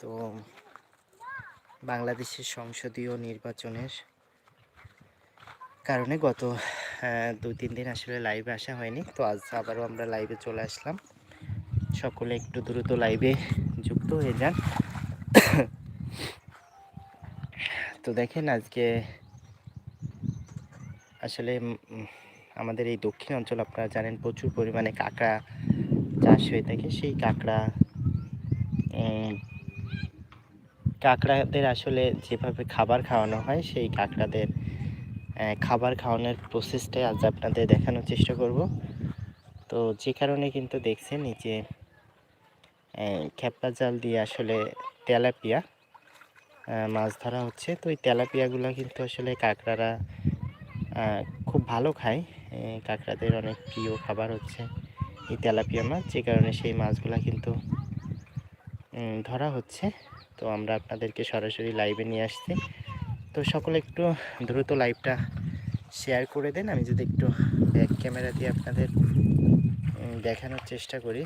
তো বাংলাদেশের সংসদীয় নির্বাচনের কারণে গত দুই, তিন দিন আসলে লাইভে আসা হয়নি। তো আজ আবারও আমরা লাইভে চলে আসলাম। সকলে একটু দ্রুত লাইভে যুক্ত হয়ে যান। তো দেখেন আজকে আসলে আমাদের এই দক্ষিণ অঞ্চল আপনারা জানেন প্রচুর পরিমাণে কাঁকড়া চাষ হয়ে থাকে। সেই কাঁকড়া কাঁকড়াদের আসলে যেভাবে খাবার খাওয়ানো হয় সেই কাঁকড়াদের খাবার খাওয়ানোর প্রসেসটাই আজ আপনাদের দেখানোর চেষ্টা করব। তো যে কারণে কিন্তু দেখছেন আহ, খেপলা জাল দিয়ে আসলে তেলাপিয়া মাছ ধরা হচ্ছে। তো এই তেলাপিয়াগুলো কিন্তু আসলে কাঁকড়ারা খুব ভালো খায়। কাঁকড়াদের অনেক প্রিয় খাবার হচ্ছে এই তেলাপিয়া মাছ। যে কারণে সেই মাছগুলো কিন্তু ধরা হচ্ছে। তো আমরা আপনাদেরকে সরাসরি লাইভে নিয়ে আসছি। তো সকলে একটু দ্রুত লাইভটা শেয়ার করে দেন। আমি যদি একটু ব্যাক ক্যামেরা দিয়ে আপনাদের দেখানোর চেষ্টা করি।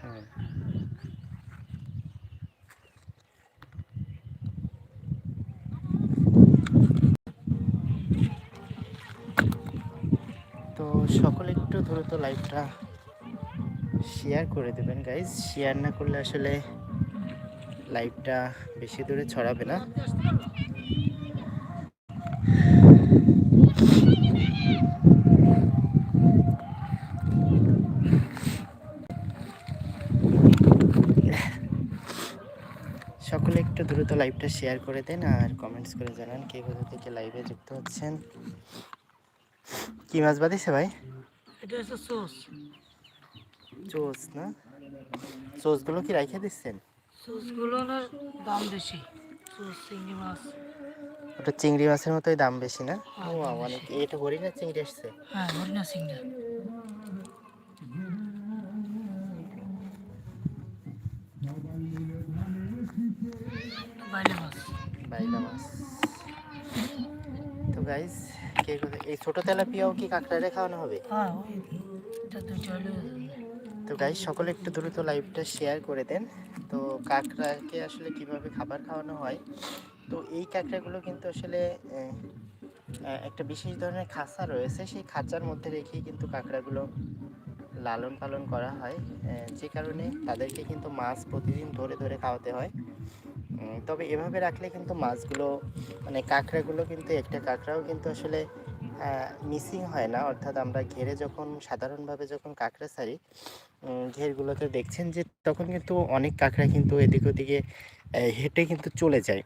হ্যাঁ। তো সকলে একটু দ্রুত লাইভটা শেয়ার করে দেবেন গাইজ শেয়ার না করলে আসলে লাইভটা বেশি দূরে ছড়াবে না। সকলে একটু দ্রুত লাইভটা শেয়ার করে দেন আর কমেন্টস করে জানান কে কোথা থেকে লাইভে যুক্ত হচ্ছেন। কি মাছ বাদিছে ভাই? এটা চোস না? চোসগুলো কি রাইখে দিচ্ছেন? দাম বেশি। সোস চিংড়ি মাছ। ওটা চিংড়ি মাছের মতোই দাম বেশি না? হ্যাঁ, ও অনেক এটা হরিণা চিংড়ি আসছে? হ্যাঁ হরিণা চিংড়ি। বাইলে বাইলা মাছ। তো গাইস কে এই ছোট তেলাপিয়াও কি কাঁকড়ারে খাওয়ানো হবে? হ্যাঁ ওই এটা দুইটা হলে তো গাই সকলে একটু দ্রুত লাইভটা শেয়ার করে দেন। তো কাঁকড়াকে আসলে কীভাবে খাবার খাওয়ানো হয়? তো এই কাঁকড়াগুলো কিন্তু আসলে একটা বিশেষ ধরনের খাঁচা রয়েছে। সেই খাঁচার মধ্যে রেখেই কিন্তু কাঁকড়াগুলো লালন পালন করা হয়। যে কারণে তাদেরকে কিন্তু মাছ প্রতিদিন ধরে ধরে খাওয়াতে হয়। তবে এভাবে রাখলে কিন্তু মাছগুলো মানে কাঁকড়াগুলো কিন্তু, একটা কাঁকড়াও কিন্তু আসলে মিসিং হয় না। অর্থাৎ আমরা ঘেরে যখন, সাধারণভাবে যখন কাঁকড়া ছাড়ি ঘেরগুলোতে দেখছেন যে তখন কিন্তু অনেক কাঁকড়া কিন্তু এদিক ওদিকে হেঁটে কিন্তু চলে যায়।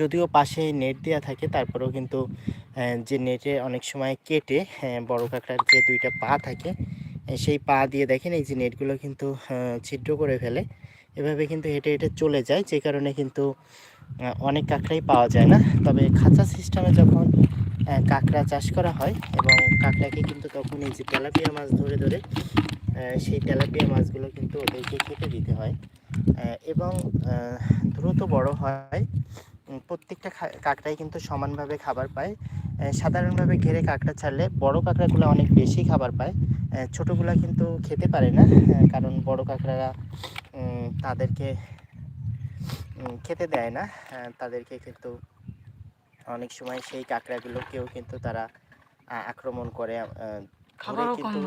যদিও পাশে নেট দেওয়া থাকে, তারপরেও কিন্তু যে নেটে অনেক সময় কেটে বড় কাঁকড়ার যে দুইটা পা থাকে সেই পা দিয়ে দেখেন এই যে নেটগুলো কিন্তু ছিদ্র করে ফেলে। এভাবে কিন্তু হেঁটে হেঁটে চলে যায়, যে কারণে কিন্তু অনেক কাঁকড়াই পাওয়া যায় না। তবে খাঁচা সিস্টেমে যখন কাঁকড়া চাষ করা হয় এবং কাঁকড়াকে কিন্তু তখন এই যে তেলাপিয়া মাছ ধরে ধরে সেই তেলাপিয়া মাছগুলো কিন্তু ওদেরকে খেতে দিতে হয়। এবং দ্রুত বড় হয়। প্রত্যেকটা কাঁকড়াই কিন্তু সমানভাবে খাবার পায়। সাধারণভাবে ঘেরে কাঁকড়া ছাড়লে বড় কাঁকড়াগুলো অনেক বেশি খাবার পায়। ছোটগুলা কিন্তু খেতে পারে না কারণ বড় কাঁকড়ারা তাদেরকে খেতে দেয় না। তাদেরকে কিন্তু অনেক সময় সেই কাঁকড়াগুলোকেও কিন্তু তারা আক্রমণ করে কিন্তু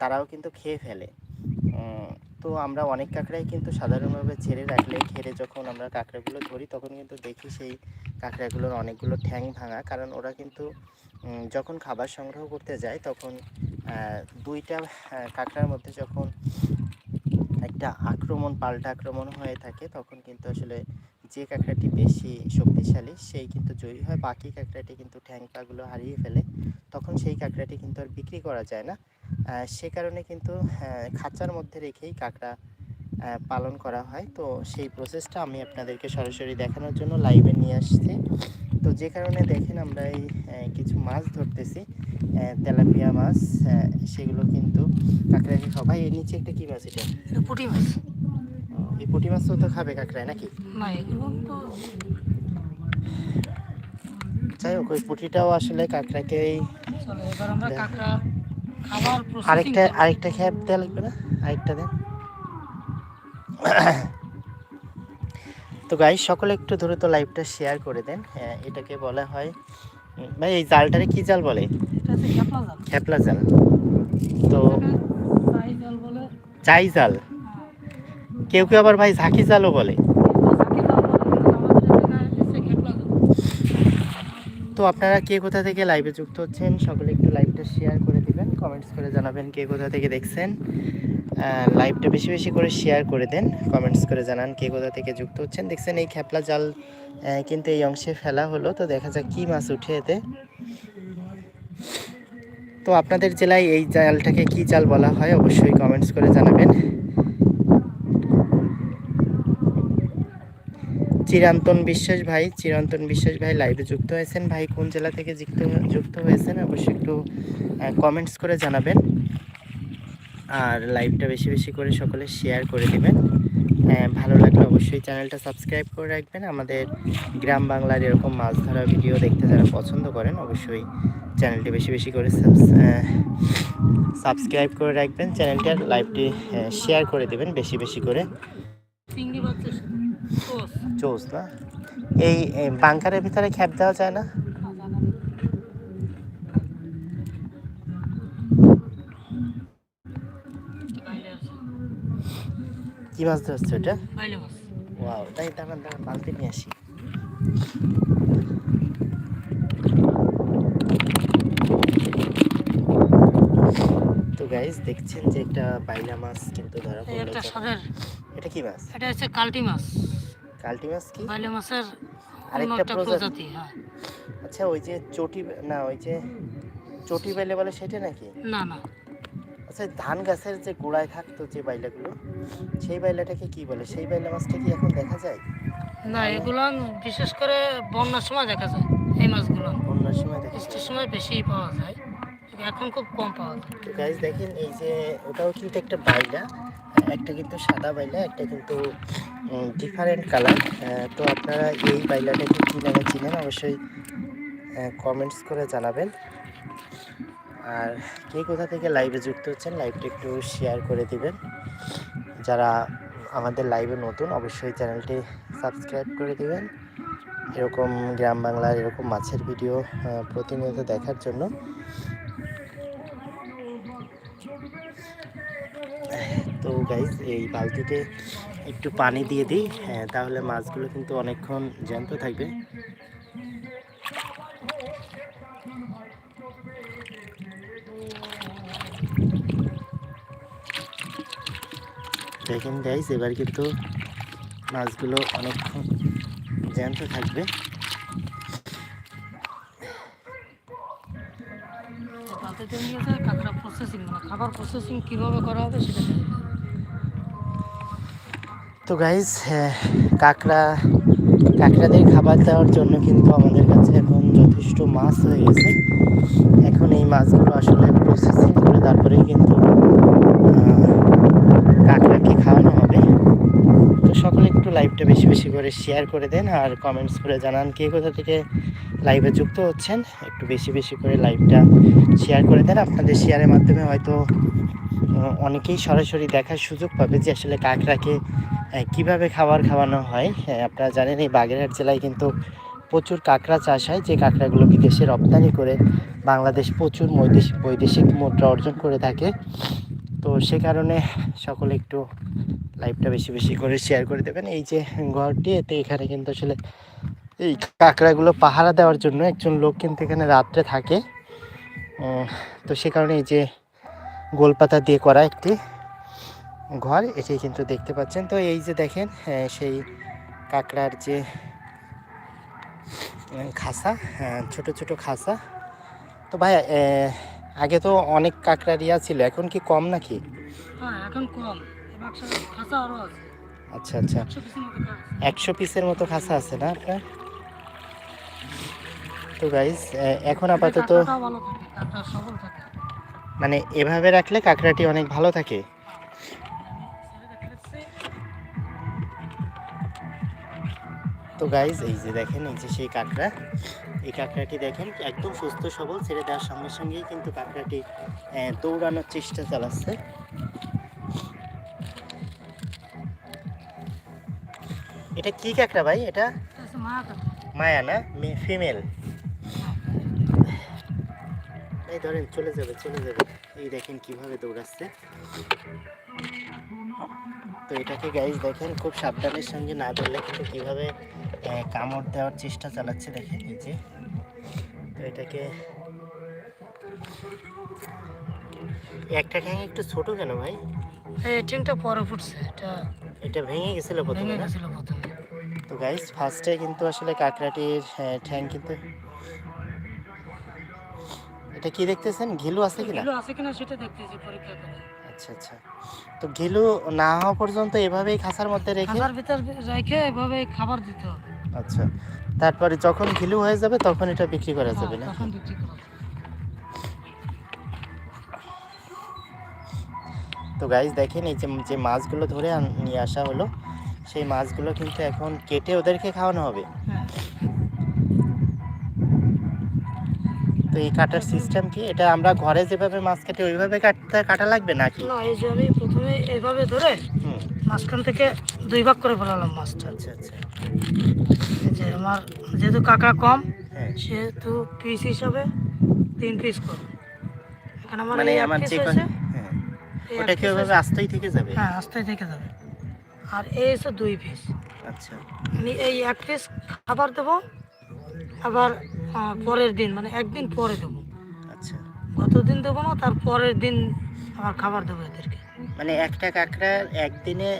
তারাও কিন্তু খেয়ে ফেলে। তো আমরা অনেক কাঁকড়াই কিন্তু সাধারণভাবে ছেড়ে রাখলে ঘেরে যখন আমরা কাঁকড়াগুলো ধরি তখন কিন্তু দেখি সেই কাঁকড়াগুলোর অনেকগুলো ঠ্যাং ভাঙা। কারণ ওরা কিন্তু যখন খাবার সংগ্রহ করতে যায় তখন দুইটা কাঁকড়ার মধ্যে যখন একটা আক্রমণ পাল্টা আক্রমণ হয়ে থাকে তখন কিন্তু আসলে যে কাঁকড়াটি বেশি শক্তিশালী, সেই কিন্তু জয়ী হয়। বাকি কাঁকড়াটি কিন্তু ঠ্যাং পাগুলো হারিয়ে ফেলে। তখন সেই কাঁকড়াটি কিন্তু আর বিক্রি করা যায় না। সে কারণে কিন্তু খাঁচার মধ্যে রেখেই কাঁকড়া পালন করা হয়। তো সেই প্রসেসটা আমি আপনাদেরকে সরাসরি দেখানোর জন্য লাইভে নিয়ে আসছি। তো যে কারণে দেখেন আমরা এই কিছু মাছ ধরতেছি। তেলাপিয়া মাছ সেগুলো কিন্তু কাঁকড়াকে সবাই এর নিচে একটা কি মাছ এটা পুঁটি মাছ। এই পুঁটি মাছও তো খাবে কাঁকড়ায় নাকি? না এগুলো তো যাই হোক ওই পুঁটিটাও আসলে কাঁকড়াকেই আরেকটা আরেকটা খ্যাপ দেওয়া লাগবে না? আরেকটা দেন। তো গাইস সকলে একটু দ্রুত লাইভটা শেয়ার করে দেন। হ্যাঁ, এটাকে বলা হয় ভাই এই জালটারে কি জাল বলে? খেপলা জাল। তো চাই জাল। কেউ কেউ আবার ভাই ঝাঁকি জালও বলে। তো আপনারা কে কোথা থেকে লাইভে যুক্ত হচ্ছেন, সকলে একটু লাইভটা শেয়ার করে দিবেন কমেন্টস করে জানাবেন কে কোথা থেকে দেখছেন। লাইভটা বেশি বেশি করে শেয়ার করে দেন কমেন্টস করে জানান কে কোথা থেকে যুক্ত হচ্ছেন। দেখছেন এই খেপলা জাল কিন্তু এই অংশে ফেলা হলো, তো দেখা যাক কি মাছ উঠে এতে। তো আপনাদের জেলায় এই জালটাকে কি জাল বলা হয়, অবশ্যই কমেন্টস করে জানাবেন। চিরান্তন বিশ্বাস ভাই চিরন্তন বিশ্বাস ভাই লাইভে যুক্ত হয়েছেন। ভাই কোন জেলা থেকে যুক্ত যুক্ত হয়েছেন অবশ্যই একটু কমেন্টস করে জানাবেন। আর লাইভটা বেশি বেশি করে সকলে শেয়ার করে দিবেন। আহ, ভালো লাগলে অবশ্যই চ্যানেলটা সাবস্ক্রাইব করে রাখবেন। আমাদের গ্রাম বাংলার এরকম মাছ ধরা ভিডিও দেখতে যারা পছন্দ করেন অবশ্যই চ্যানেলটি বেশি বেশি করে সাবস্ক্রাইব করে রাখবেন। চ্যানেলটার লাইভটি শেয়ার করে দেবেন বেশি বেশি করে। চোস না? এই বাংকারের ভিতরে খ্যাপ দেওয়া যায় না? কি মাছ ধরছে ওটা। ওয়াও তাই দাঁড়ান দাঁড়ান বালতি নিয়ে আসি। তো গাইস দেখছেন যে একটা বাইলা মাছ কিন্তু ধরা পড়ল একটা তো। এটা কি মাছ? এটা হচ্ছে কালটি মাছ। কালটি মাছ কি? বাইলে মাছের আরেকটা প্রজাতি। হ্যাঁ। আচ্ছা ওই যে চটি না ওই যে চটি বাইলে বলে সেটা নাকি? না না। আচ্ছা ধান গাছের যে গোড়ায় থাকতো যে বাইলাগুলো সেই বাইলাটাকে কি বলে? সেই বাইলা মাছটা কি এখন দেখা যায়? না এগুলো বিশেষ করে বন্যার সময় দেখা যায় এই মাছগুলো। বন্যার সময় দেখা বৃষ্টির সময় বেশি পাওয়া যায় এখন খুব কম পাওয়া যায়। গাইজ দেখেন এই যে ওটাও কিন্তু একটা বাইলা। একটা কিন্তু সাদা বাইলা, একটা কিন্তু ডিফারেন্ট কালার তো আপনারা এই বাইলাটাকে কী নামে চিনেন অবশ্যই কমেন্টস করে জানাবেন। আর কে কোথা থেকে লাইভে যুক্ত হচ্ছেন লাইভটা একটু শেয়ার করে দিবেন। যারা আমাদের লাইভে নতুন, অবশ্যই চ্যানেলটি সাবস্ক্রাইব করে দিবেন। এরকম গ্রাম বাংলার এরকম মাছের ভিডিও প্রতিনিয়ত দেখার জন্য। গাইজ এই বালতিতে একটু পানি দিয়ে দিই। হ্যাঁ তাহলে মাছগুলো কিন্তু অনেকক্ষণ জ্যান্ত থাকবে। দেখেন গাইজ এবার কিন্তু মাছগুলো অনেকক্ষণ জ্যান্ত থাকবে। কাঁকড়া প্রসেসিং মানে খাবার প্রসেসিং কীভাবে করা হবে সেটা। তো গাইজ কাঁকড়া, কাঁকড়াদের খাবার দেওয়ার জন্য কিন্তু আমাদের কাছে এখন যথেষ্ট মাছ হয়ে গেছে। এখন এই মাছগুলো আসলে প্রসেসিং করে তারপরে কিন্তু কাঁকড়াকে খাওয়ানো হবে। তো সকলে একটু লাইভটা বেশি বেশি করে শেয়ার করে দেন আর কমেন্টস করে জানান কে কোথা থেকে লাইভে যুক্ত হচ্ছেন। একটু বেশি বেশি করে লাইভটা শেয়ার করে দেন। আপনাদের শেয়ারের মাধ্যমে হয়তো অনেকেই সরাসরি দেখার সুযোগ পাবে যে আসলে কাঁকড়াকে কীভাবে খাবার খাওয়ানো হয়? আপনারা জানেন এই বাগেরহাট জেলায় কিন্তু প্রচুর কাঁকড়া চাষ হয়, যে কাঁকড়াগুলো বিদেশে রপ্তানি করে বাংলাদেশ প্রচুর বৈদেশিক বৈদেশিক মুদ্রা অর্জন করে থাকে। তো সে কারণে সকলে একটু লাইভটা বেশি বেশি করে শেয়ার করে দেবেন। এই যে ঘরটি, এতে এখানে কিন্তু আসলে এই কাঁকড়াগুলো পাহারা দেওয়ার জন্য একজন লোক কিন্তু এখানে রাত্রে থাকে। তো সে কারণে এই যে গোলপাতা দিয়ে করা একটি ঘর এটি কিন্তু দেখতে পাচ্ছেন। তো এই যে দেখেন সেই কাঁকড়ার যে খাসা ছোট ছোট খাসা। তো ভাই আগে তো অনেক কাঁকড়ার ইয়া ছিল এখন কি কম নাকি? হ্যাঁ এখন কম। আচ্ছা আচ্ছা। একশো পিসের মতো খাসা আছে। না আপনার? তো গাইজ এখন আপাতত মানে এভাবে রাখলে কাঁকড়াটি অনেক ভালো থাকে? তো গাইজ এই যে দেখেন এই যে সেই কাঁকড়া। এই কাঁকড়াটি দেখেন একদম সুস্থ সবল ছেড়ে দেওয়ার সঙ্গে সঙ্গেই কিন্তু কাঁকড়াটি দৌড়ানোর চেষ্টা চালাচ্ছে। এটা কি কাঁকড়া ভাই এটা? মায়া না? ফিমেল এই ধরেন চলে যাবে চলে যাবে। এই দেখেন কীভাবে দৌড়াচ্ছে। তো এটাকে গাইজ দেখেন খুব সাবধানের সঙ্গে না ধরলে কিন্তু কীভাবে কামড় দেওয়ার চেষ্টা চালাচ্ছে দেখেন এই যে। তো এটাকে একটা ঠ্যাং একটু ছোট কেন ভাই? পরে ফুটছে এটা এটা ভেঙে গেছিল প্রথমে ভেঙে গেছিল প্রথমে। তো ফার্স্টে কিন্তু আসলে কাঁকড়াটির ঠ্যাং কিন্তু এটা কি দেখতেছেন? ঘিলু আছে কিনা? এগুলো আছে কিনা সেটা দেখতেছি পরীক্ষা করে। আচ্ছা আচ্ছা। তো ঘিলু না হওয়া পর্যন্ত এভাবেই খাঁচার মধ্যে রেখে খাঁচার ভিতর রেখে এভাবে খাবার দিতে হবে। আচ্ছা। তারপরে যখন ঘিলু হয়ে যাবে তখন এটা বিক্রি করা যাবে না হ্যাঁ, তখন বিক্রি করা যাবে। তো গাইস দেখেন এই যে যে মাছগুলো ধরে আন- নিয়ে আসা হলো সেই মাছগুলো কিন্তু এখন কেটে ওদেরকে খাওয়ানো হবে। হ্যাঁ। তো এই কাটার সিস্টেম কি? এটা আমরা ঘরে যেভাবে মাছ কাটি ওইভাবে কাটতে কাটা লাগবে নাকি? না এই যে আমি প্রথমে এইভাবে ধরে মাঝখান থেকে দুই ভাগ করে ফেলালাম মাছটা। আচ্ছা আচ্ছা। এই যে আমার যেহেতু কাঁকড়া কম হ্যাঁ। সেহেতু পিস হিসাবে তিন পিস করব। এখানে আমার মানে আমার যে হ্যাঁ। ওটা কি ওইভাবে আস্তেই থেকে যাবে? হ্যাঁ আস্তে থেকে যাবে। আর এই হচ্ছে দুই পিস আচ্ছা। আমি এই এক পিস খাবার দেবো আবার পরের দিন মানে একদিন পরে দেবো। আচ্ছা। গতদিন দেবো না তার পরের দিন আবার খাবার দেবো এদেরকে। মানে একটা কাঁকড়া একদিনে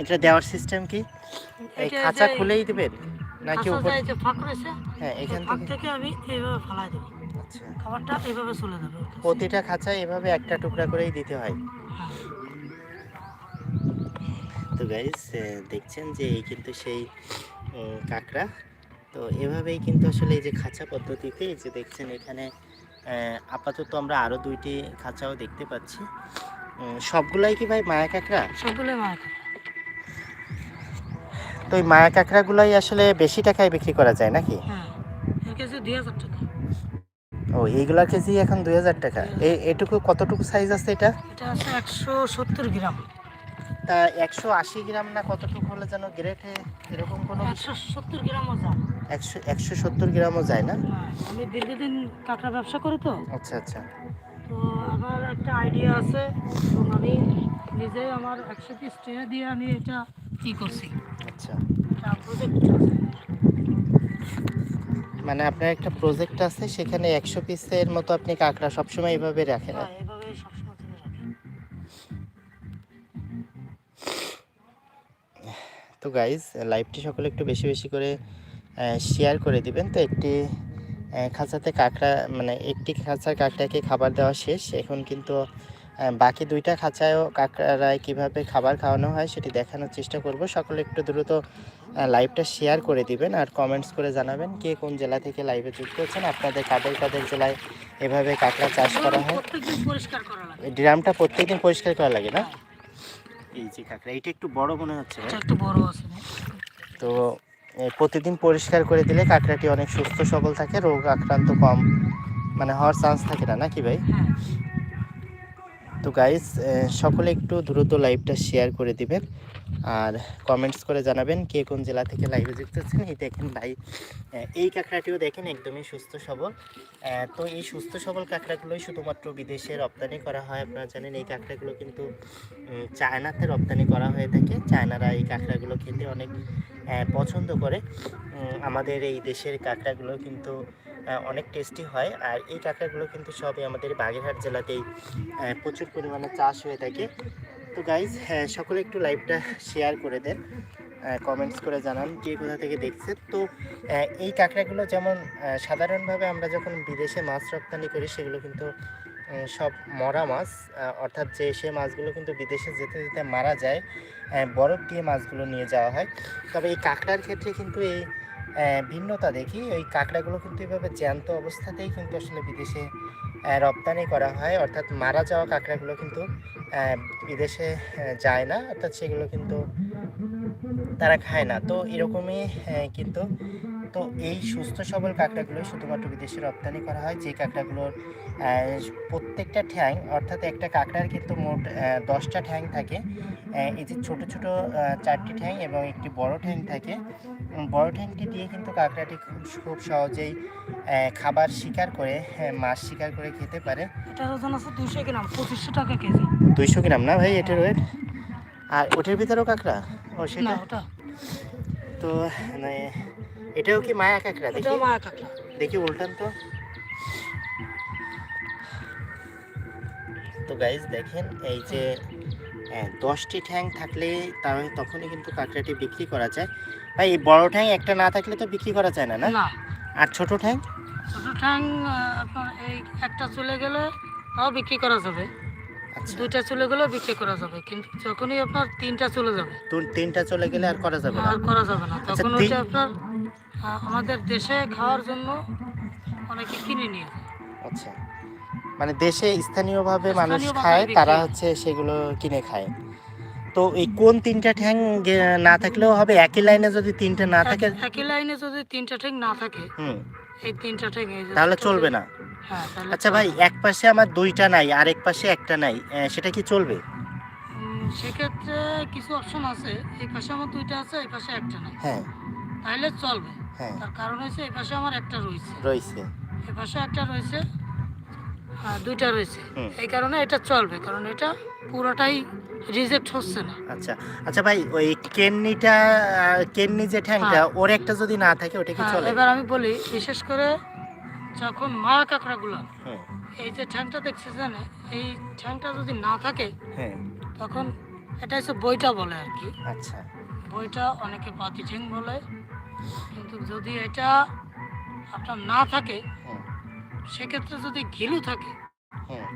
এটা দেওয়ার সিস্টেম কি? এই খাঁচা খুলেই দেবেন? নাকি উপর যে ফাঁক রয়েছে হ্যাঁ এখান থেকে আমি এইভাবে ফালাই দেবো। আচ্ছা। খাবারটা এইভাবে চলে যাবে প্রতিটা খাঁচায় এভাবে একটা টুকরা করেই দিতে হয়? হ্যাঁ। তো গাইস দেখছেন যে এই কিন্তু সেই কাঁকড়া তো এভাবেই কিন্তু আসলে এই যে খাঁচা পদ্ধতিতে এই যে দেখছেন এখানে আপাতত আমরা আরও দুইটি খাঁচাও দেখতে পাচ্ছি। সবগুলাই কি ভাই মায়া কাঁকড়া? সবগুলোই খাবার তো এই মায়া কাঁকড়াগুলাই আসলে বেশি টাকায় বিক্রি করা যায় নাকি? হ্যাঁ ও এইগুলার কেজি এখন দুই হাজার টাকা। এই এটুকু কতটুকু সাইজ আছে এটা? এটা আছে একশো সত্তর গ্রাম। তা একশো আশি গ্রাম না কতটুকু হলে যেন গ্রেটে এরকম কোনো একশো সত্তর গ্রামও যায়। একশো একশো সত্তর গ্রামও যায় না? হ্যাঁ আমি দীর্ঘদিন কাঁকড়া ব্যবসা করি তো। আচ্ছা আচ্ছা। তো আমার একটা আইডিয়া আছে এবং আমি নিজে আমার একশো পিস ট্রে দিয়ে আমি এটা ই করছি। আচ্ছা। প্রজেক্ট মানে আপনার একটা প্রজেক্ট আছে সেখানে একশো পিসের মতো আপনি কাঁকড়া সবসময় এইভাবে রাখেন তো গাইজ লাইভটি সকলে একটু বেশি বেশি করে শেয়ার করে দিবেন। তো একটি খাঁচাতে কাঁকড়া মানে একটি খাঁচার কাঁকড়াকে খাবার দেওয়া শেষ। এখন কিন্তু বাকি দুইটা খাঁচায়ও কাঁকড়ায় কীভাবে খাবার খাওয়ানো হয় সেটি দেখানোর চেষ্টা করব। সকলে একটু দ্রুত লাইভটা শেয়ার করে দিবেন আর কমেন্টস করে জানাবেন কে কোন জেলা থেকে লাইভে যুক্ত হচ্ছেন আপনাদের কাদের কাদের জেলায় এভাবে কাঁকড়া চাষ করা হয়? ড্রামটা প্রত্যেকদিন পরিষ্কার করা লাগে না? এই যে কাঁকড়া এটা একটু বড় মনে হচ্ছে। একটু বড় আছে। তো প্রতিদিন পরিষ্কার করে দিলে কাঁকড়াটি অনেক সুস্থ সবল থাকে রোগ আক্রান্ত কম মানে হওয়ার চান্স থাকে না নাকি ভাই? হ্যাঁ। তো গাইস সকলে একটু দ্রুত লাইভটা শেয়ার করে দিবেন। আর কমেন্টস করে জানাবেন কে কোন জেলা থেকে লাইভে যুক্ত হচ্ছেন এই দেখেন ভাই এই কাঁকড়াটিও দেখেন একদমই সুস্থ সবল। তো এই সুস্থ সবল কাঁকড়াগুলোই শুধুমাত্র বিদেশে রপ্তানি করা হয়। আপনারা জানেন এই কাঁকড়াগুলো কিন্তু চায়নাতে রপ্তানি করা হয়ে থাকে। চায়নারা এই কাঁকড়াগুলো খেতে অনেক পছন্দ করে। আমাদের এই দেশের কাঁকড়াগুলো কিন্তু অনেক টেস্টি হয়। আর এই কাঁকড়াগুলো কিন্তু সবই আমাদের বাগেরহাট জেলাতেই প্রচুর পরিমাণে চাষ হয়ে থাকে। তো গাইজ হ্যাঁ সকলে একটু লাইভটা শেয়ার করে দেন কমেন্টস করে জানান কে কোথা থেকে দেখছে। তো এই কাঁকড়াগুলো যেমন সাধারণভাবে আমরা যখন বিদেশে মাছ রপ্তানি করি, সেগুলো কিন্তু সব মরা মাছ অর্থাৎ যে সে মাছগুলো কিন্তু বিদেশে যেতে যেতে মারা যায় বরফ দিয়ে মাছগুলো নিয়ে যাওয়া হয়। তবে এই কাঁকড়ার ক্ষেত্রে কিন্তু এই ভিন্নতা দেখি ওই কাঁকড়াগুলো কিন্তু এভাবে জ্যান্ত অবস্থাতেই কিন্তু আসলে বিদেশে রপ্তানি করা হয়, অর্থাৎ মারা যাওয়া কাঁকড়াগুলো কিন্তু বিদেশে যায় না, অর্থাৎ সেগুলো কিন্তু তারা খায় না। তো এরকমই কিন্তু তো এই সুস্থ সবল কাঁকড়াগুলো শুধুমাত্র বিদেশে রপ্তানি করা হয়, যে কাঁকড়াগুলোর প্রত্যেকটা ঠ্যাং, অর্থাৎ একটা কাঁকড়ার কিন্তু মোট দশটা ঠ্যাং থাকে। এই যে ছোটো ছোটো চারটি ঠ্যাং এবং একটি বড় ঠ্যাং থাকে বড় ঠ্যাংটি দিয়ে কিন্তু কাঁকড়াটি খুব খুব সহজেই খাবার শিকার করে মাছ শিকার করে খেতে পারে। এটার ওজন আছে দুশো গ্রাম পঁচিশশো টাকা কেজি। দুইশো গ্রাম না ভাই এটার ওয়েট? আর ওটার ভিতরেও কাঁকড়া? ও সেটা? ওটা। তো মানে এটাও কি মায়া কাঁকড়া? দেখি। মায়া কাঁকড়া। দেখি উল্টান তো। তো গাইজ দেখেন এই যে দশটি ঠ্যাং থাকলে তার তখনই কিন্তু কাঁকড়াটি বিক্রি করা যায়। ভাই এই বড় ঠ্যাং একটা না থাকলে তো বিক্রি করা যায় না না? না। আর ছোট ঠ্যাং? ছোট ঠ্যাং আপনার এই একটা চলে গেলে তাও বিক্রি করা যাবে। আচ্ছা। দুইটা চলে গেলেও বিক্রি করা যাবে কিন্তু যখনই আপনার তিনটা চলে যাবে। তিনটা চলে গেলে আর করা যাবে না? আর করা যাবে না। তখন তিন- ওইটা আপনার আমাদের দেশে খাওয়ার জন্য অনেকে কিনে নিয়ে আচ্ছা। মানে দেশে স্থানীয়ভাবে মানুষ খায় তারা হচ্ছে সেগুলো কিনে খায়। তো এই কোন তিনটা ঠ্যাং না থাকলেও হবে? একই লাইনে যদি তিনটা না থাকে? একই লাইনে যদি তিনটা ঠ্যাং না থাকে হুম। এই তিনটা ঠ্যাং তাহলে চলবে। না। হ্যাঁ তাহলে আচ্ছা ভাই এক পাশে আমার দুইটা নাই আর এক পাশে একটা নাই সেটা কি চলবে? সেক্ষেত্রে কিছু অপশন আছে। এই পাশে আমার দুইটা আছে এই পাশে একটা নাই। হ্যাঁ। তাহলে চলবে। হ্যাঁ। তার কারণ হচ্ছে এই পাশে আমার একটা রয়েছে। রয়েছে। এই পাশে একটা রয়েছে আর দুইটা রয়েছে। এই কারণে এটা চলবে কারণ এটা পুরোটাই রিজেক্ট হচ্ছে না। আচ্ছা আচ্ছা ভাই ওই কেন্নিটা কেন্নি যে ঠ্যাংটা হ্যাঁ। ওর একটা যদি না থাকে ওটা কি হ্যাঁ, চলে? এবার আমি বলি বিশেষ করে যখন মায়া কাঁকড়াগুলো হুম, এই যে ঠ্যাংটা দেখছে জানে এই ঠ্যাংটা যদি না থাকে হ্যাঁ। তখন এটা হচ্ছে বইটা বলে আর কি। আচ্ছা। বইটা অনেকে পাতি ঠ্যাং বলে কিন্তু যদি এটা আপনার না থাকে সেক্ষেত্রে যদি ঘিলু থাকে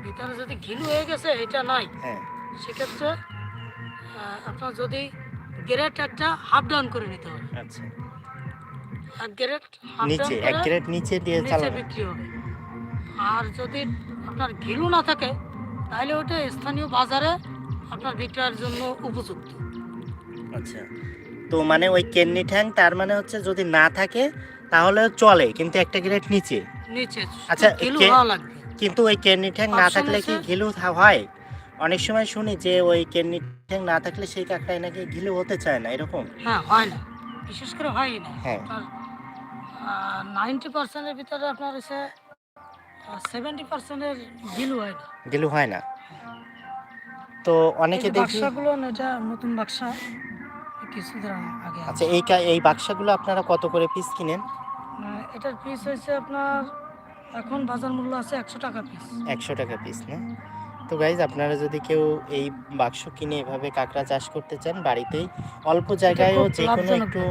ভিতরে যদি ঘিলু হয়ে গেছে এটা নাই। হ্যাঁ। সেক্ষেত্রে আপনার যদি গ্রেড একটা হাফ ডাউন করে নিতে হবে আচ্ছা। এক গ্রেড নিচে এক গ্রেড নিচে দিয়ে চালানো। বিক্রি হবে। আর যদি আপনার ঘিলু না থাকে তাহলে ওটা স্থানীয় বাজারে আপনার বিক্রয়ের জন্য উপযুক্ত। আচ্ছা। তো মানে ওই কেন্নি ঠ্যাং তার মানে হচ্ছে যদি না থাকে তাহলে চলে কিন্তু একটা গ্রেড নিচে। নিচে। আচ্ছা, কিন্তু ওই কেন্নি ঠ্যাং না থাকলে কি ঘিলু হয়? অনেক সময় শুনি যে ওই কেন্নি ঠ্যাং না থাকলে সেই কাঁকড়ায় নাকি ঘিলু হতে চায় না এরকম? হ্যাঁ হয় না। বিশেষ করে হয়ই না। হ্যাঁ। নাইনটি পার্সেন্টের ভিতরে আপনার হচ্ছে সেভেন্টি পার্সেন্টের ঘিলু হয় না। ঘিলু হয় না। তো অনেকে দেখি বাক্সাগুলো এটা নতুন বাক্সা। কিছুদিন আগে আচ্ছা এই এই বাক্সাগুলো আপনারা কত করে পিস কিনেন? এটার পিস হয়েছে আপনার এখন বাজার মূল্য আছে একশো টাকা পিস একশো টাকা পিস না? তো গাইজ আপনারা যদি কেউ এই বাক্স কিনে এভাবে কাঁকড়া চাষ করতে চান বাড়িতেই অল্প জায়গায়ও যে কোনো একটু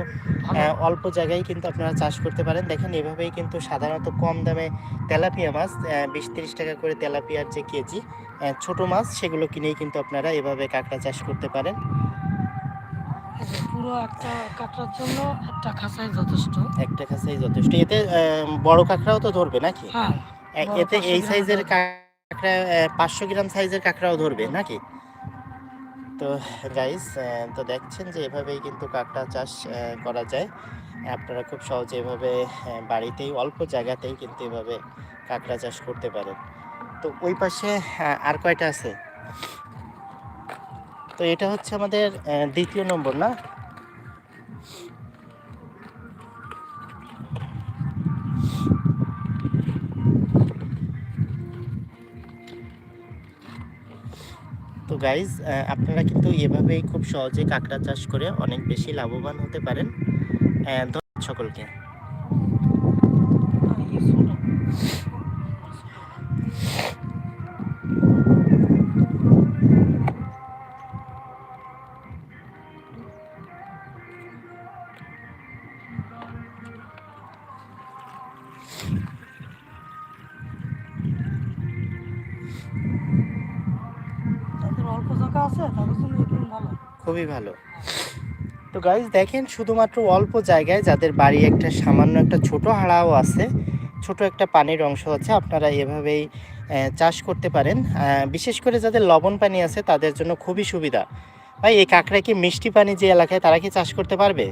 অল্প জায়গায় কিন্তু আপনারা চাষ করতে পারেন। দেখেন এভাবেই কিন্তু সাধারণত কম দামে তেলাপিয়া মাছ বিশ তিরিশ টাকা করে তেলাপিয়ার যে কেজি ছোট মাছ সেগুলো কিনেই কিন্তু আপনারা এভাবে কাঁকড়া চাষ করতে পারেন। পুরো একটা কাটার জন্য একটা খাঁচাই যথেষ্ট। একটা যথেষ্ট। এতে বড় কাঁকড়াও তো ধরবে নাকি? হ্যাঁ এতে এই সাইজের। কাঁকড়া পাঁচশো গ্রাম সাইজের কাঁকড়াও ধরবে, নাকি? তো গাইস তো দেখছেন যে এভাবেই কিন্তু কাঁকড়া চাষ করা যায়। আপনারা খুব সহজে এভাবে বাড়িতেই, অল্প জায়গাতেই কিন্তু এভাবে কাঁকড়া চাষ করতে পারেন। তো ওই পাশে আর কয়টা আছে? তো এটা হচ্ছে আমাদের দ্বিতীয় নম্বর, না? তো গাইজ আপনারা কিন্তু এভাবেই খুব সহজে কাঁকড়া চাষ করে অনেক বেশি লাভবান হতে পারেন সকলকে। খুবই ভালো। তো গাইজ দেখেন শুধুমাত্র অল্প জায়গায় যাদের বাড়ি একটা সামান্য একটা ছোট হাড়াও আছে ছোট একটা পানির অংশ আছে আপনারা এভাবেই চাষ করতে পারেন। বিশেষ করে যাদের লবণ পানি আছে তাদের জন্য খুবই সুবিধা। ভাই এই কাঁকড়া কি মিষ্টি পানি যে এলাকায় তারা কি চাষ করতে পারবে?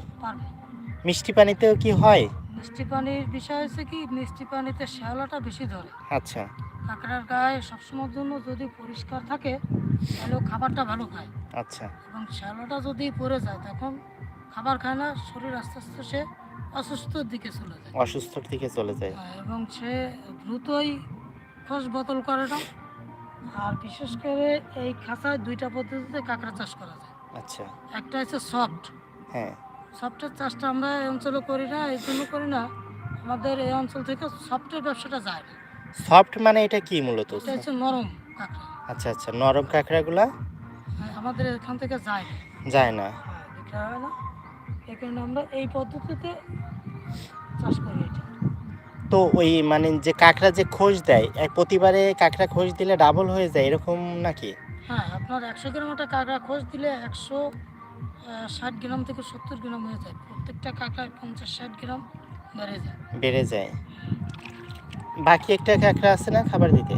মিষ্টি পানিতেও কি হয়? মিষ্টি পানির বিষয় হচ্ছে কি মিষ্টি পানিতে শ্যাওলাটা বেশি ধরে। আচ্ছা। কাঁকড়ার গায়ে সবসময়ের জন্য যদি পরিষ্কার থাকে তাহলে খাবারটা ভালো খায় আচ্ছা। এবং শ্যাওলাটা যদি পড়ে যায় তখন খাবার খায় না শরীর আস্তে আস্তে সে অসুস্থর দিকে চলে যায়। অসুস্থর দিকে চলে যায়। এবং সে দ্রুতই খোঁজ বোতল করে না। আর বিশেষ করে এই খাঁচায় দুইটা পদ্ধতিতে কাঁকড়া চাষ করা যায়। আচ্ছা। একটা হচ্ছে সফট হ্যাঁ। সফটের চাষটা আমরা এই অঞ্চলে করি না এই জন্য করি না। আমাদের এই অঞ্চল থেকে সফটের ব্যবসাটা যায় না। সফট মানে এটা কি মূলত? এটা হচ্ছে নরম কাঁকড়া। আচ্ছা আচ্ছা। নরম কাঁকড়াগুলা? হ্যাঁ, আমাদের এখান থেকে যায় যায় না। হ্যাঁ, বিক্রি হয় না এই কারণে আমরা এই পদ্ধতিতে চাষ করি এটা। তো ওই মানে যে কাঁকড়া যে খোঁজ দেয় এক প্রতিবারে কাঁকড়া খোঁজ দিলে ডাবল হয়ে যায় এরকম নাকি? হ্যাঁ আপনার একশো গ্রাম একটা কাঁকড়া খোঁজ দিলে একশো ষাট গ্রাম থেকে সত্তর গ্রাম হয়ে যায়। প্রত্যেকটা কাঁকড়ায় পঞ্চাশ ষাট গ্রাম বেড়ে যায়। বেড়ে যায়। বাকি একটা কাঁকড়া আছে না খাবার দিতে?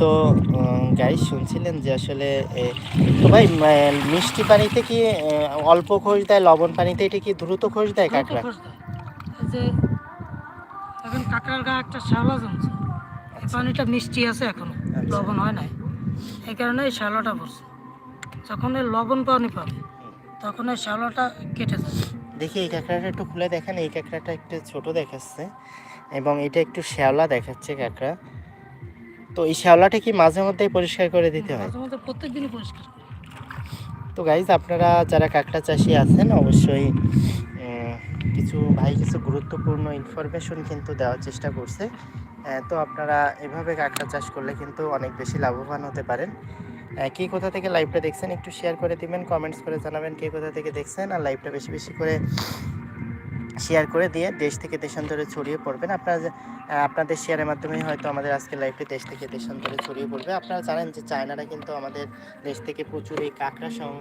তো গাই শুনছিলেন যে আসলে তো ভাই মিষ্টি পানিতে কি অল্প খোঁজ দেয় লবণ পানিতে এটা কি দ্রুত খোঁজ দেয় কাঁকড়া। যে এখন কাঁকড়ার গায়ে একটা শ্যাওলা জমছে। পানিটা মিষ্টি আছে এখনও আচ্ছা। লবণ হয় নাই। এই কারণে এই শ্যাওলাটা পড়ছে। যখন এই লবণ পানি পাবে তখন এই শ্যাওলাটা কেটে যাবে। দেখি এই কাঁকড়াটা একটু খুলে দেখেন এই কাঁকড়াটা একটু ছোট দেখাচ্ছে এবং এটা একটু শ্যাওলা দেখাচ্ছে কাঁকড়া। তো এই শ্যাওলাটা কি মাঝে মধ্যে পরিষ্কার করে দিতে হয়? প্রত্যেক দিনই পরিষ্কার তো গাইজ আপনারা যারা কাঁকড়া চাষি আছেন অবশ্যই কিছু ভাই কিছু গুরুত্বপূর্ণ ইনফরমেশন কিন্তু দেওয়ার চেষ্টা করছে। তো আপনারা এভাবে কাঁকড়া চাষ করলে কিন্তু অনেক বেশি লাভবান হতে পারেন। কে কোথা থেকে লাইভটা দেখছেন একটু শেয়ার করে দিবেন কমেন্টস করে জানাবেন কে কোথা থেকে দেখছেন আর লাইভটা বেশি বেশি করে শেয়ার করে দিয়ে দেশ থেকে দেশান্তরে ছড়িয়ে পড়বেন। আপনারা আপনাদের শেয়ারের মাধ্যমে হয়তো আমাদের আজকে লাইফে দেশ থেকে দেশান্তরে ছড়িয়ে পড়বে। আপনারা জানেন যে চায়নারা কিন্তু আমাদের দেশ থেকে প্রচুর এই কাঁকড়া সং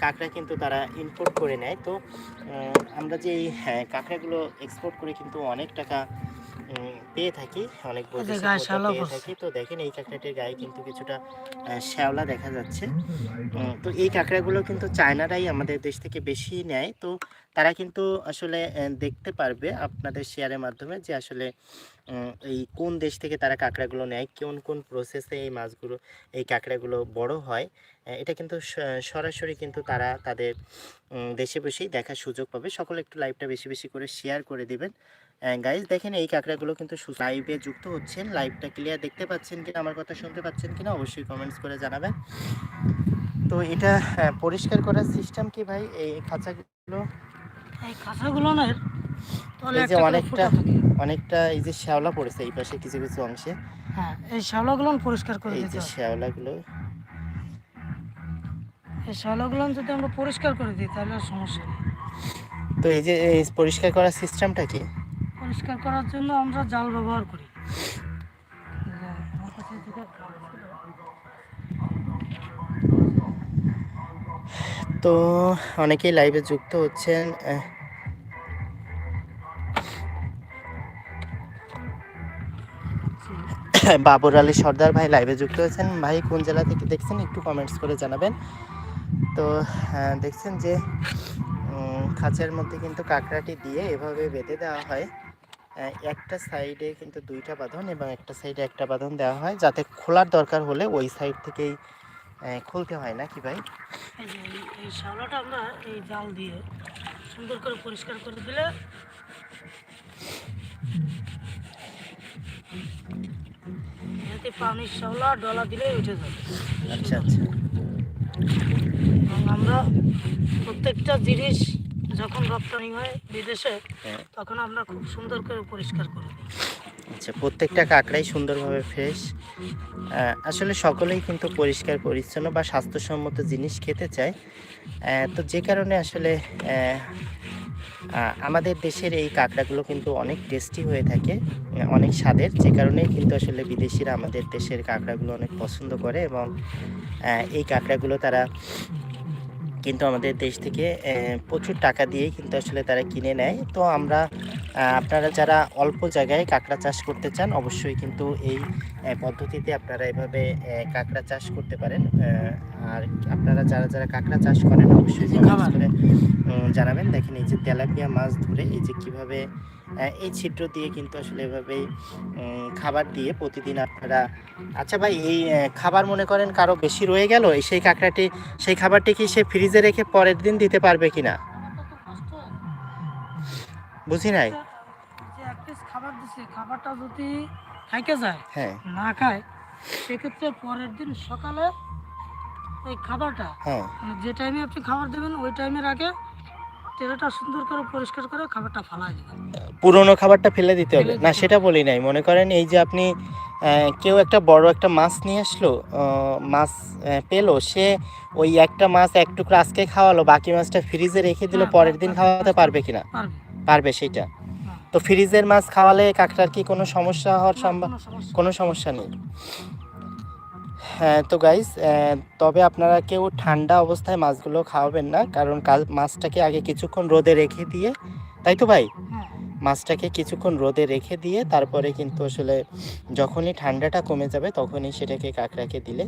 কাঁকড়া কিন্তু তারা ইম্পোর্ট করে নেয়। তো আমরা যে এই হ্যাঁ, কাঁকড়াগুলো এক্সপোর্ট করে কিন্তু অনেক টাকা পেয়ে থাকি। অনেক পেয়ে থাকি। তো দেখেন এই কাঁকড়াটির গায়ে কিন্তু কিছুটা শ্যাওলা দেখা যাচ্ছে। তো এই কাঁকড়াগুলো কিন্তু চায়নারাই আমাদের দেশ থেকে বেশি নেয়। তো তারা কিন্তু আসলে দেখতে পারবে আপনাদের শেয়ারের মাধ্যমে যে আসলে এই কোন দেশ থেকে তারা কাঁকড়াগুলো নেয় কোন কোন প্রসেসে এই মাছগুলো এই কাঁকড়াগুলো বড় হয়। এটা কিন্তু সরাসরি কিন্তু তারা তাদের দেশে বসেই দেখার সুযোগ পাবে। সকলে একটু লাইভটা বেশি বেশি করে শেয়ার করে দিবেন। গাইজ দেখেন এই কাঁকড়াগুলো কিন্তু লাইভে যুক্ত হচ্ছেন। লাইভটা ক্লিয়ার দেখতে পাচ্ছেন কিনা আমার কথা শুনতে পাচ্ছেন কিনা অবশ্যই কমেন্টস করে জানাবেন। তো এটা পরিষ্কার করার সিস্টেম কি ভাই? এই খাঁচাগুলো? এই এই যে অনেকটা অনেকটা এই যে শ্যাওলা পড়েছে এই পাশে কিছু কিছু অংশে। হ্যাঁ এই শ্যাওলাগুলো পরিষ্কার করে এই যে শ্যাওলাগুলো। এই শ্যাওলাগুলো যদি আমরা পরিষ্কার করে দিই তাহলে সমস্যা নেই। তো এই যে এই পরিষ্কার করার সিস্টেমটা কি? পরিষ্কার করার জন্য আমরা জাল ব্যবহার করি। তো অনেকেই লাইভে যুক্ত হচ্ছেন বাবর আলী সর্দার ভাই লাইভে যুক্ত হয়েছেন। ভাই, কোন জেলা থেকে দেখছেন একটু কমেন্টস করে জানাবেন। তো দেখছেন যে খাঁচার মধ্যে কিন্তু কাঁকড়াটি দিয়ে এভাবে বেঁধে দেওয়া হয়। একটা সাইডে কিন্তু দুইটা বাঁধন এবং একটা সাইডে একটা বাঁধন দেওয়া হয়। যাতে খোলার দরকার হলে ওই সাইড থেকেই খুলতে হয় না কি ভাই? এই শ্যাওলাটা আমরা এই জাল দিয়ে সুন্দর করে পরিষ্কার করে দিলে এতে পানির শ্যাওলা ডলা দিলেই উঠে যাবে। আচ্ছা আচ্ছা। আমরা প্রত্যেকটা জিনিস যখন রপ্তানি হয় বিদেশে হ্যাঁ। তখন আমরা খুব সুন্দর করে পরিষ্কার করে দিই। আচ্ছা প্রত্যেকটা কাঁকড়াই সুন্দরভাবে ফ্রেশ। আসলে সকলেই কিন্তু পরিষ্কার পরিচ্ছন্ন বা স্বাস্থ্যসম্মত জিনিস খেতে চায়। তো যে কারণে আসলে আমাদের দেশের এই কাঁকড়াগুলো কিন্তু অনেক টেস্টি হয়ে থাকে অনেক স্বাদের। যে কারণে কিন্তু আসলে বিদেশিরা আমাদের দেশের কাঁকড়াগুলো অনেক পছন্দ করে এবং এই কাঁকড়াগুলো তারা কিন্তু আমাদের দেশ থেকে প্রচুর টাকা দিয়ে কিন্তু আসলে তারা কিনে নেয়। তো আমরা আপনারা যারা অল্প জায়গায় কাঁকড়া চাষ করতে চান অবশ্যই কিন্তু এই পদ্ধতিতে আপনারা এভাবে কাঁকড়া চাষ করতে পারেন। আর আপনারা যারা যারা কাঁকড়া চাষ করেন অবশ্যই করে জানাবেন। দেখেন এই যে তেলাপিয়া মাছ ধরে এই যে কীভাবে এই ছিদ্র দিয়ে কিন্তু আসলে এভাবেই খাবার দিয়ে প্রতিদিন আপনারা আচ্ছা ভাই এই খাবার মনে করেন কারও বেশি রয়ে গেল? এই সেই কাঁকড়াটি সেই খাবারটি কি সে ফ্রিজে রেখে পরের দিন দিতে পারবে কিনা? বুঝি নাই? যে খাবার দিছে খাবারটা যদি যায় হ্যাঁ। না খায় সেক্ষেত্রে পরের দিন সকালে ওই খাবারটা হ্যাঁ। মানে যে টাইমে আপনি খাবার দেবেন ওই টাইমের আগে তেলটা সুন্দর করে পরিষ্কার করে খাবারটা দেবেন পুরনো খাবারটা ফেলে দিতে হবে। না সেটা বলি নাই। মনে করেন এই যে আপনি কেউ একটা বড় একটা মাছ নিয়ে আসলো মাছ পেল সে ওই একটা মাছ এক টুকরো আজকে খাওয়ালো বাকি মাছটা ফ্রিজে রেখে দিল হ্যাঁ, পরের দিন খাওয়াতে পারবে কিনা? পারবে। সেটা। হ্যাঁ। তো ফ্রিজের মাছ খাওয়ালে কাকটার কি কোনো সমস্যা হওয়ার সম্ভব কোনো সমস্যা নেই। হ্যাঁ তো গাইস তবে আপনারা কেউ ঠান্ডা অবস্থায় মাছগুলো খাওয়াবেন না, কারণ কাল মাছটাকে আগে কিছুক্ষণ রোদে রেখে দিয়ে, তাই তো ভাই? হ্যাঁ। মাছটাকে কিছুক্ষণ রোদে রেখে দিয়ে তারপরে কিন্তু আসলে যখনই ঠান্ডাটা কমে যাবে তখনই সেটাকে কাঁকড়াকে দিলে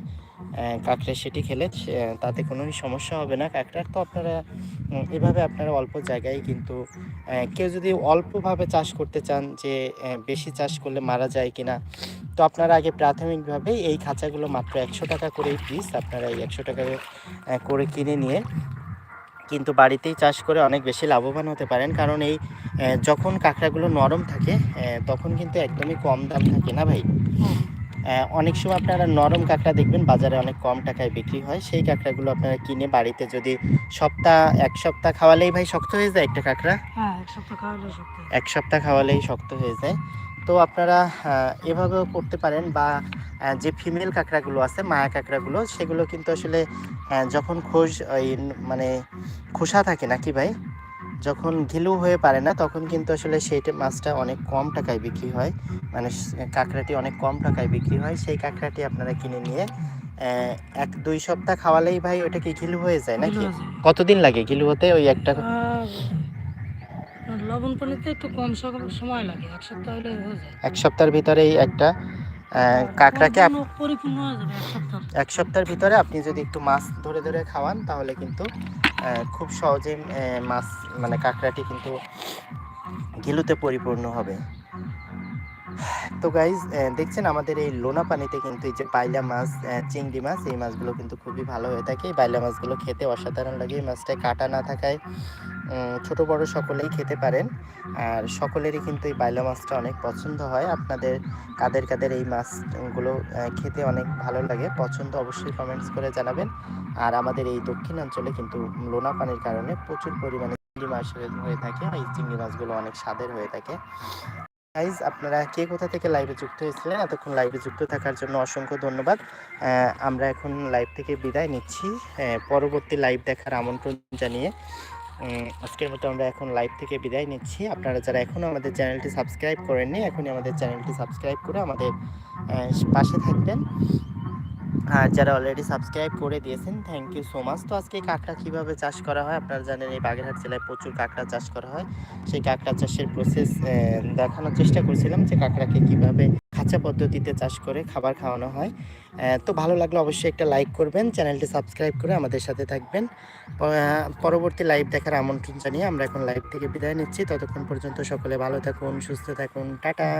কাঁকড়া সেটি খেলে তাতে কোনো সমস্যা হবে না কাঁকড়ার। তো আপনারা এভাবে আপনারা অল্প জায়গায় কিন্তু কেউ যদি অল্পভাবে চাষ করতে চান যে বেশি চাষ করলে মারা যায় কিনা, তো আপনারা আগে প্রাথমিকভাবে এই খাঁচাগুলো মাত্র একশো টাকা করেই পিস আপনারা এই একশো টাকা করে কিনে নিয়ে কিন্তু বাড়িতেই চাষ করে অনেক বেশি লাভবান হতে পারেন। কারণ এই যখন কাঁকড়াগুলো নরম থাকে তখন কিন্তু একদমই কম দাম থাকে না ভাই? অনেক সময় আপনারা নরম কাঁকড়া দেখবেন বাজারে অনেক কম টাকায় বিক্রি হয়। সেই কাঁকড়াগুলো আপনারা কিনে বাড়িতে যদি সপ্তাহ এক সপ্তাহ খাওয়ালেই ভাই শক্ত হয়ে যায় একটা কাঁকড়া? হ্যাঁ এক সপ্তাহ খাওয়ালেই শক্ত হয়ে যায়। তো আপনারা এভাবেও করতে পারেন বা যে ফিমেল কাঁকড়াগুলো আছে মায়া কাঁকড়াগুলো সেগুলো কিন্তু আসলে যখন খোস ওই মানে খোসা থাকে নাকি ভাই? যখন ঘিলু হয়ে পারে না তখন কিন্তু আসলে সেই মাছটা অনেক কম টাকায় বিক্রি হয়। মানে কাঁকড়াটি অনেক কম টাকায় বিক্রি হয়। সেই কাঁকড়াটি আপনারা কিনে নিয়ে এক দুই সপ্তাহ খাওয়ালেই ভাই ওটা কি ঘিলু হয়ে যায় নাকি? কতদিন লাগে ঘিলু হতে? ওই একটা লবণ পানিতে একটু কম সময় লাগে এক সপ্তাহ হলে হয়ে যায়। এক সপ্তাহের ভিতরেই একটা কাঁকড়াকে পরিপূর্ণ- হয়ে যাবে এক সপ্তাহ। এক সপ্তাহের ভিতরে আপনি যদি একটু মাছ ধরে ধরে খাওয়ান তাহলে কিন্তু খুব সহজে মাছ মানে কাঁকড়াটি কিন্তু গিলুতে পরিপূর্ণ হবে। তো গাইজ দেখছেন আমাদের এই লোনা পানিতে কিন্তু এই যে বাইলা মাছ চিংড়ি মাছ, এই মাছগুলো কিন্তু খুবই ভালো হয়ে থাকে। এই বাইলা মাছগুলো খেতে অসাধারণ লাগে, এই মাছটায় কাটা না থাকায় ছোট বড় সকলেই খেতে পারেন। আর সকলেরই কিন্তু এই বাইলা মাছটা অনেক পছন্দ হয়। আপনাদের কাদের কাদের এই মাছগুলো খেতে অনেক ভালো লাগে, পছন্দ অবশ্যই কমেন্টস করে জানাবেন। আর আমাদের এই দক্ষিণাঞ্চলে কিন্তু লোনা পানির কারণে প্রচুর পরিমাণে চিংড়ি মাছ হয়ে থাকে এই চিংড়ি মাছগুলো অনেক স্বাদের হয়ে থাকে। গাইজ আপনারা কে কোথা থেকে লাইভে যুক্ত হয়েছিলেন? এতক্ষণ লাইভে যুক্ত থাকার জন্য অসংখ্য ধন্যবাদ। আমরা এখন লাইভ থেকে বিদায় নিচ্ছি। পরবর্তী লাইভ দেখার আমন্ত্রণ জানিয়ে আজকের মতো আমরা এখন লাইভ থেকে বিদায় নিচ্ছি। আপনারা যারা এখনও আমাদের চ্যানেলটি সাবস্ক্রাইব করেননি, এখনই আমাদের চ্যানেলটি সাবস্ক্রাইব করে আমাদের পাশে থাকবেন। আর যারা অলরেডি সাবস্ক্রাইব করে দিয়েছেন থ্যাংক ইউ সো মাচ তো আজকে কাঁকড়া কীভাবে চাষ করা হয়, আপনারা জানেন এই বাগেরহাট জেলায় প্রচুর কাঁকড়া চাষ করা হয়। সেই কাঁকড়া চাষের প্রসেস দেখানোর চেষ্টা করছিলাম যে কাঁকড়াকে কীভাবে খাঁচা পদ্ধতিতে চাষ করে খাবার খাওয়ানো হয়। তো ভালো লাগলে অবশ্যই একটা লাইক করবেন, চ্যানেলটি সাবস্ক্রাইব করে আমাদের সাথে থাকবেন। পরবর্তী লাইভ দেখার আমন্ত্রণ জানিয়ে আমরা এখন লাইভ থেকে বিদায় নিচ্ছি। ততক্ষণ পর্যন্ত সকলে ভালো থাকুন, সুস্থ থাকুন, টাটা।